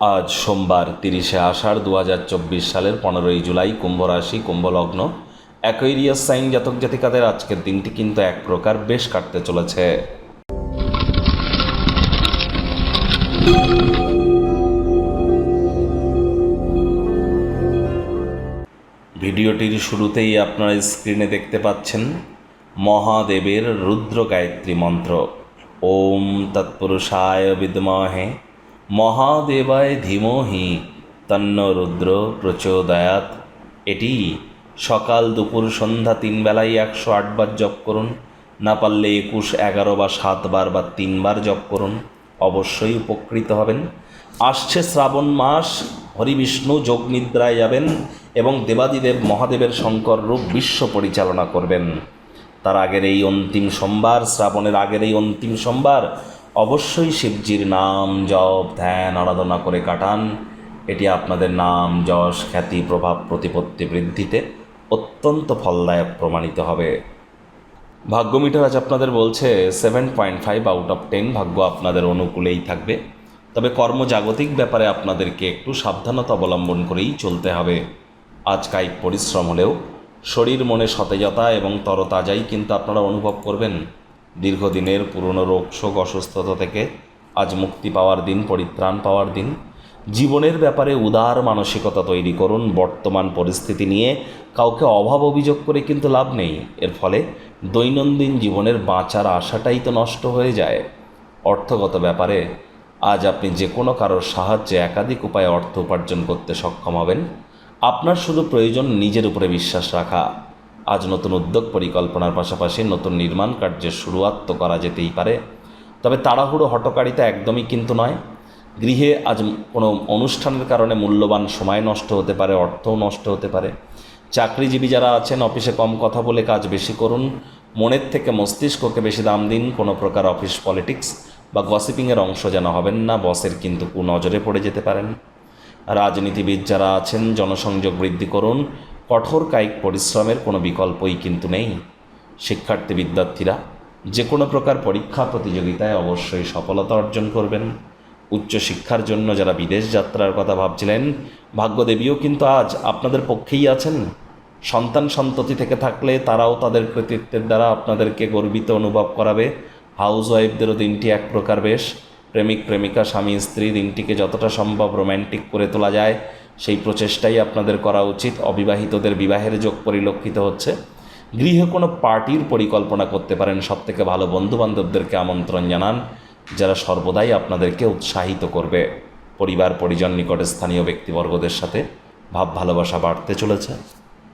আজ সোমবার তিরিশে আষাঢ় দু হাজার চব্বিশ সালের পনেরোই জুলাই কুম্ভ রাশি কুম্ভলগ্ন। অ্যাকোয়েরিয়াস সাইন জাতক জাতিকাদের আজকের দিনটি কিন্তু এক প্রকার বেশ কাটতে চলেছে। ভিডিওটির শুরুতেই আপনারা স্ক্রিনে দেখতে পাচ্ছেন মহাদেবের রুদ্র গায়ত্রী মন্ত্র। ওম তৎপুরুষায় বিদ্মহে মহাদেবায় ধীমহি তন্ন রুদ্র প্রচোদয়াত। এটি সকাল দুপুর সন্ধ্যা তিন বেলায় একশো আটবার জপ করুন, না পারলে একুশ, এগারো বা সাতবার বা তিনবার জপ করুন, অবশ্যই উপকৃত হবেন। আসছে শ্রাবণ মাস, হরিবিষ্ণু যোগ নিদ্রায় যাবেন এবং দেবাদিদেব মহাদেবের শঙ্কর রূপ বিশ্ব পরিচালনা করবেন। তার আগের এই অন্তিম সোমবার, শ্রাবণের আগের এই অন্তিম সোমবার অবশ্যই শিবজির নাম জপ, ধ্যান, আরাধনা করে কাটান। এটি আপনাদের নাম, যশ, খ্যাতি, প্রভাব, প্রতিপত্তি বৃদ্ধিতে অত্যন্ত ফলদায়ক প্রমাণিত হবে। ভাগ্য মিটার আজ আপনাদের বলছে seven point five out of ten ভাগ্য আপনাদের অনুকূলেই থাকবে। তবে কর্মজাগতিক ব্যাপারে আপনাদেরকে একটু সাবধানতা অবলম্বন করেই চলতে হবে। আজ কায়িক পরিশ্রম হলেও শরীর মনে সতেজতা এবং তরতাজাই কিন্তু আপনারা অনুভব করবেন। দীর্ঘদিনের পুরনো রোগ, শোক, অসুস্থতা থেকে আজ মুক্তি পাওয়ার দিন, পরিত্রাণ পাওয়ার দিন। জীবনের ব্যাপারে উদার মানসিকতা তৈরি করুন। বর্তমান পরিস্থিতি নিয়ে কাউকে অভাব অভিযোগ করে কিন্তু লাভ নেই। এর ফলে দৈনন্দিন জীবনের বাঁচার আশাটাই তো নষ্ট হয়ে যায়। অর্থগত ব্যাপারে আজ আপনি যে কোনো কারোর সাহায্যে একাধিক উপায়ে অর্থ উপার্জন করতে সক্ষম হবেন। আপনার শুধু প্রয়োজন নিজের উপরে বিশ্বাস রাখা। আজ নতুন উদ্যোগ পরিকল্পনার পাশাপাশি নতুন নির্মাণ কার্যের শুরুয়াত তো করা যেতেই পারে। তবে তাড়াহুড়ো হটকারিতা একদমই কিন্তু নয়। গৃহে আজ কোনো অনুষ্ঠানের কারণে মূল্যবান সময় নষ্ট হতে পারে, অর্থও নষ্ট হতে পারে। চাকরিজীবী যারা আছেন, অফিসে কম কথা বলে কাজ বেশি করুন। মনের থেকে মস্তিষ্ককে বেশি দাম দিন। কোনো প্রকার অফিস পলিটিক্স বা গসিপিংয়ের অংশ যেন হবেন না, বসের কিন্তু কুনজরে পড়ে যেতে পারেন। রাজনীতিবিদ যারা আছেন, জনসংযোগ বৃদ্ধি করুন। কঠোর কায়িক পরিশ্রমের কোনো বিকল্পই কিন্তু নেই। শিক্ষার্থী বিদ্যার্থীরা যে কোনো প্রকার পরীক্ষা প্রতিযোগিতায় অবশ্যই সফলতা অর্জন করবেন। উচ্চশিক্ষার জন্য যারা বিদেশ যাত্রার কথা ভাবছিলেন, ভাগ্যদেবীও কিন্তু আজ আপনাদের পক্ষেই আছেন। সন্তান সন্ততি থেকে থাকলে তারাও তাদের কৃতিত্বের দ্বারা আপনাদেরকে গর্বিত অনুভব করাবে। হাউস ওয়াইফদেরও দিনটি এক প্রকার বেশ। প্রেমিক প্রেমিকা, স্বামী, স্ত্রী, দিনটিকে যতটা সম্ভব রোম্যান্টিক করে তোলা যায় সেই প্রচেষ্টাই আপনাদের করা উচিত। অবিবাহিতদের বিবাহের যোগ পরিলক্ষিত হচ্ছে। গৃহে কোনো পার্টির পরিকল্পনা করতে পারেন সব থেকে ভালো বন্ধুবান্ধবদেরকে আমন্ত্রণ জানান, যারা সর্বদাই আপনাদেরকে উৎসাহিত করবে। পরিবার পরিজন নিকটে স্থানীয় ব্যক্তিবর্গদের সাথে ভাব ভালোবাসা বাড়তে চলেছে।